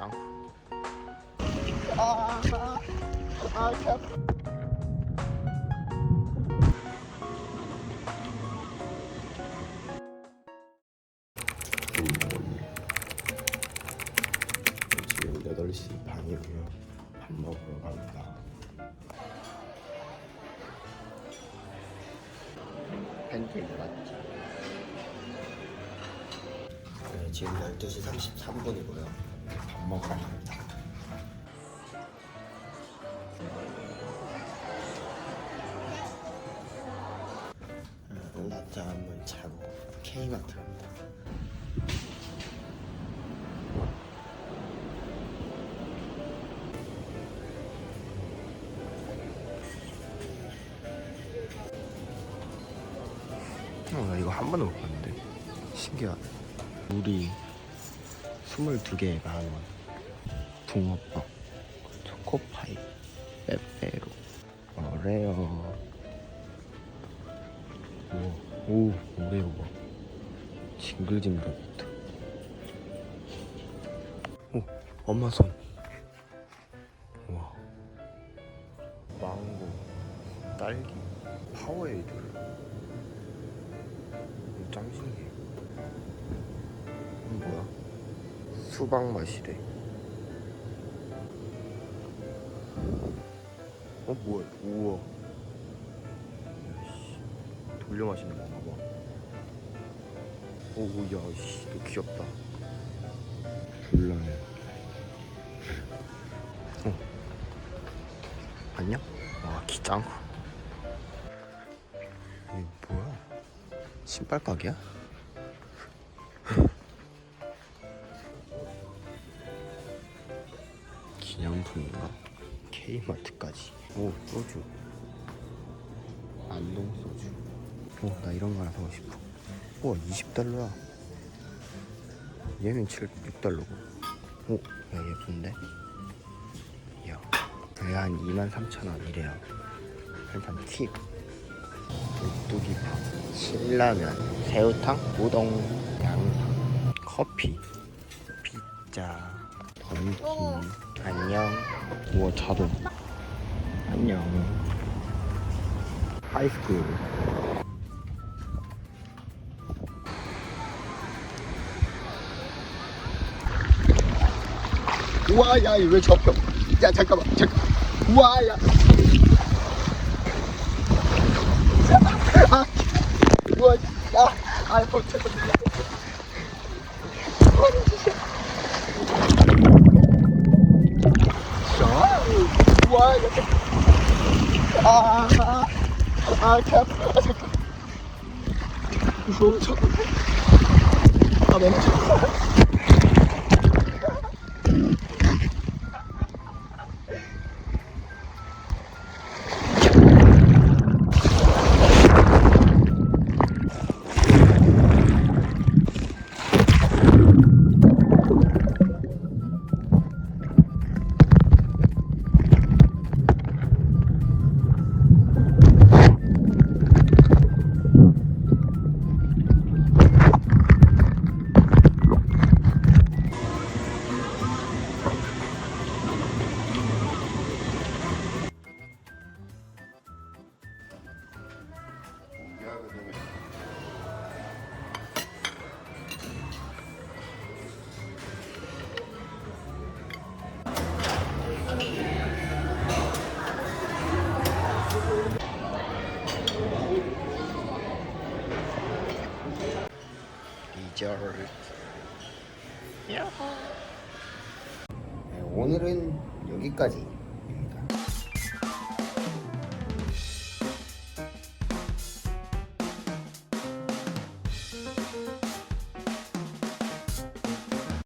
짱. 지금 8시 반이고요. 밥 먹으러 갑니다. 팬케이크 맞지? 네, 지금 12시 33분이고요. 밥 먹으러 갑니다. 음, 낮잠 한번 자고 K마트 갑니다. 어, 나 이거 한 번도 못 봤는데 신기하다 물이 22개에 만원 붕어빵 초코파이 빼빼로. 오레오 우와 오 오레오 봐 징글징글부터 오 엄마 손. 우와. 망고 딸기 파워에이드 수박 맛이래. 어 뭐야? 우와. 씨, 돌려 마시는 건가 봐. 오야 씨, 이거 귀엽다. 불나네. 어. 안녕? 와, 기 짱구. 이게 뭐야? 신발 가게야? 기념품인가? K마트까지. 오 소주. 안동 소주. 오 나 이런 거 하나 사고 싶어. 우와 20달러야. 얘는 7, 6달러고. 오 야 예쁜데? 이야 얘한 23,000원 이래요. 일단 팁. 오뚜기밥, 신라면, 새우탕, 우동, 양탕, 커피, 피자, 던킨, 안녕. 우와 자동. 안녕. 하이스쿨. 우와 야 왜 접혀? 야 잠깐만 잠깐. 우와 야. 아, 우와, 야, 아, 못했어. 우와, 이렇게. 아, 아, 아, 개 아파. 아, 야호. 네, 오늘은 여기까지.